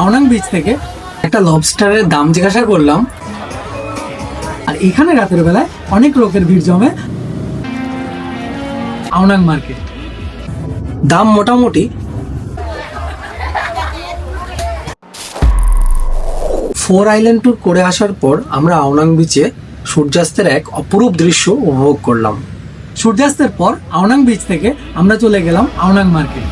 Ao Nang beach থেকে একটা লবস্টারের দাম জিজ্ঞাসা করলাম। আর এখানে রাতের বেলায় অনেক লোকের ভিড় জমে আওনাং মার্কেট দাম মোটামুটি ফোর আইল্যান্ড ট্যুর করে আসার পর আমরা আওনাং বিচে সূর্যাস্তের এক অপরূপ দৃশ্য উপভোগ করলাম। সূর্যাস্তের পর আওনাং বিচ থেকে আমরা চলে গেলাম আওনাং মার্কেট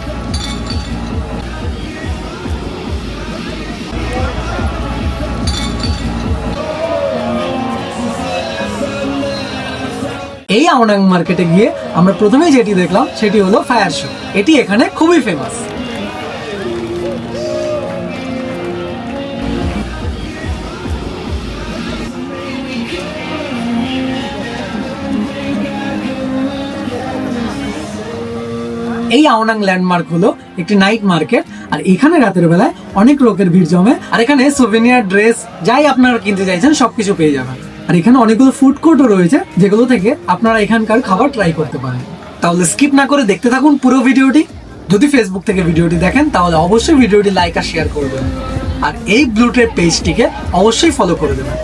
এই আওনাং মার্কেটে গিয়ে আমরা প্রথমেই যেটি দেখলাম, সেটি হলো ফায়ার শো। এটি এখানে খুবই ফেমাস এই আওনাং ল্যান্ডমার্ক হলো একটি নাইট মার্কেট আর এখানে রাতের বেলায় অনেক লোকের ভিড় জমে, আর এখানে সোভেনিয়ার ড্রেস যাই আপনারা কিনতে চাইছেন, সবকিছু পেয়ে যাবেন। আর এখানে অনেকগুলো ফুড কোর্টও রয়েছে, যেগুলো থেকে আপনারা এখানকার খাবার ট্রাই করতে পারেন। তাহলে স্কিপ না করে দেখতে থাকুন পুরো ভিডিওটি। যদি ফেসবুক থেকে ভিডিওটি দেখেন, তাহলে অবশ্যই ভিডিওটি লাইক আর শেয়ার করবেন। আর এই ব্লুটের পেজটিকে অবশ্যই ফলো করে দেবেন।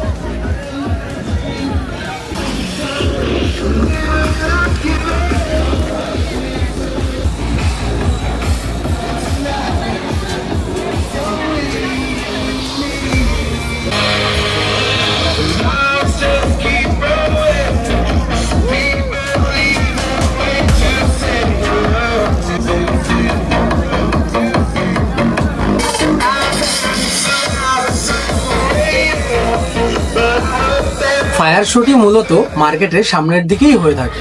ফায়ার শোটি মূলত মার্কেটের সামনের দিকেই হয়ে থাকে।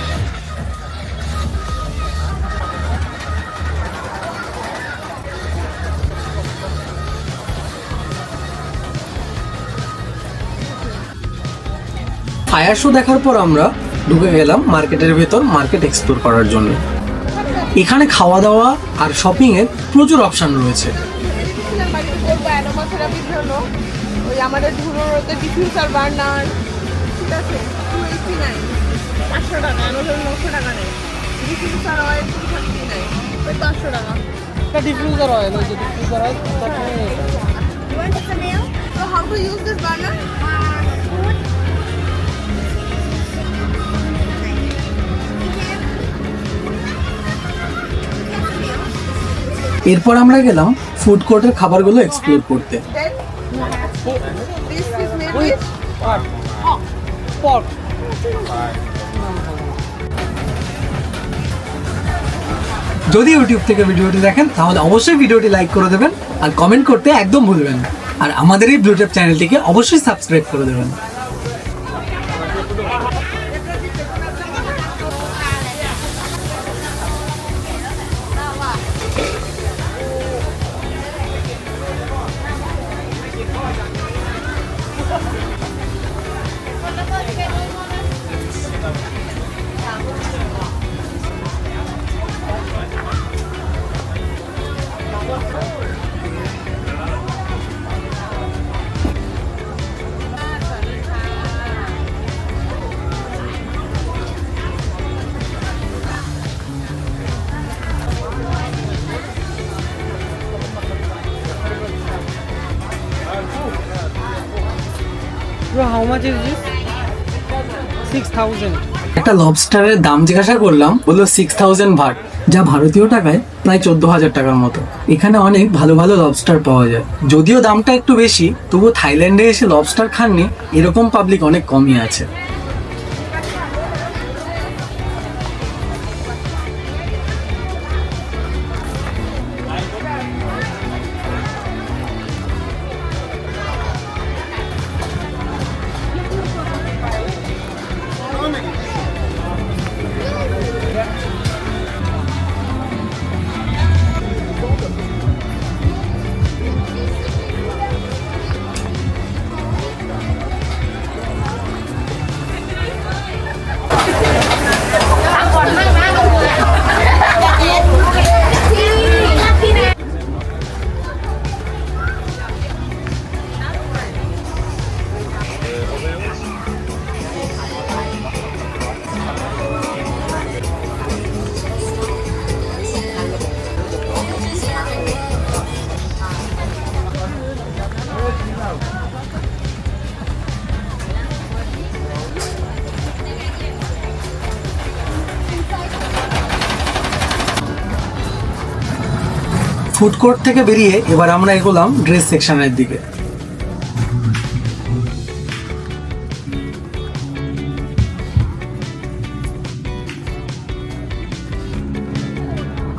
ফায়ার শো দেখার পর আমরা ঢুকে গেলাম মার্কেটের ভেতর মার্কেট এক্সপ্লোর করার জন্য। এখানে খাওয়া দাওয়া আর শপিং এর প্রচুর অপশন রয়েছে। আমাদের ডিফিউজার বার্নার ঠিক আছে টু এইটি নাইন পাঁচশো টাকা আমাদের নশো টাকা নেই diffuser oil two thirty nine ওই পাঁচশো টাকা। এটা ডিফিউজার অয়েল ওই যে diffuser oil? So how to use this burner? এরপর আমরা গেলাম ফুড কোর্টের খাবারগুলো এক্সপ্লোর করতে। পট যদি ইউটিউব থেকে ভিডিওটি দেখেন, তাহলে অবশ্যই ভিডিওটি লাইক করে দেবেন আর কমেন্ট করতে একদম ভুলবেন আর আমাদের এই ব্লুটেপ চ্যানেলটিকে অবশ্যই সাবস্ক্রাইব করে দেবেন। Bro, how much is this? 6000 একটা লবস্টারের দাম জিজ্ঞাসা করলাম বলল সিক্স থাউজেন্ড ভাট। যা ভারতীয় টাকায় প্রায় চোদ্দ হাজার টাকার মতো। এখানে অনেক ভালো ভালো লবস্টার পাওয়া যায়। যদিও দামটা একটু বেশি তবুও থাইল্যান্ডে এসে লবস্টার খাননি এরকম পাবলিক অনেক কমই আছে। ফুড কোর্ট থেকে বেরিয়ে এবার আমরা এগোলাম ড্রেস সেকশনের দিকে।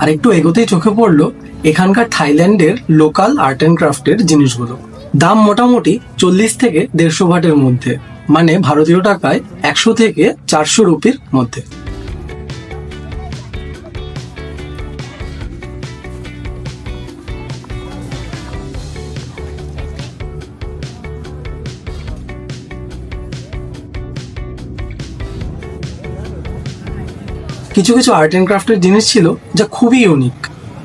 আর একটু এগোতেই চোখে পড়ল এখানকার থাইল্যান্ডের লোকাল আর্ট অ্যান্ড ক্রাফটের জিনিসগুলো। দাম মোটামুটি চল্লিশ থেকে দেড়শো ভাটের মধ্যে মানে ভারতীয় টাকায় একশো থেকে চারশো রুপির মধ্যে। কিছু কিছু আর্ট অ্যান্ড ক্রাফটের জিনিস ছিল যা খুবই ইউনিক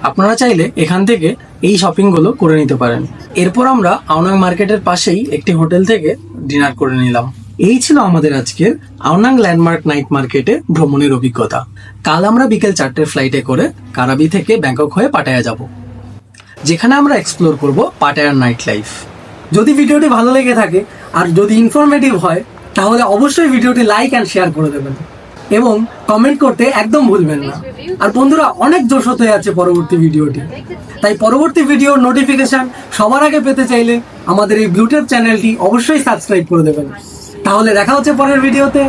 আপনারা চাইলে এখান থেকে এই শপিংগুলো করে নিতে পারেন। এরপর আমরা আওনাং মার্কেটের পাশেই একটি হোটেল থেকে ডিনার করে নিলাম। এই ছিল আমাদের আজকের আওনাং ল্যান্ডমার্ক নাইট মার্কেটে ভ্রমণের অভিজ্ঞতা। কাল আমরা বিকেল চারটের ফ্লাইটে করে কারাবি থেকে ব্যাংকক হয়ে পাটায়া যাব। যেখানে আমরা এক্সপ্লোর করব পাটায়ার নাইট লাইফ যদি ভিডিওটি ভালো লেগে থাকে আর যদি ইনফরমেটিভ হয়, তাহলে অবশ্যই ভিডিওটি লাইক অ্যান্ড শেয়ার করে দেবেন। এবং কমেন্ট করতে একদম ভুলবেন না। আর বন্ধুরা, অনেক জোশ হতে আছে পরবর্তী ভিডিওটি। তাই পরবর্তী ভিডিওর নোটিফিকেশান সবার আগে পেতে চাইলে আমাদের এই ব্লুটেপ চ্যানেলটি অবশ্যই সাবস্ক্রাইব করে দেবেন। তাহলে দেখা হচ্ছে পরের ভিডিওতে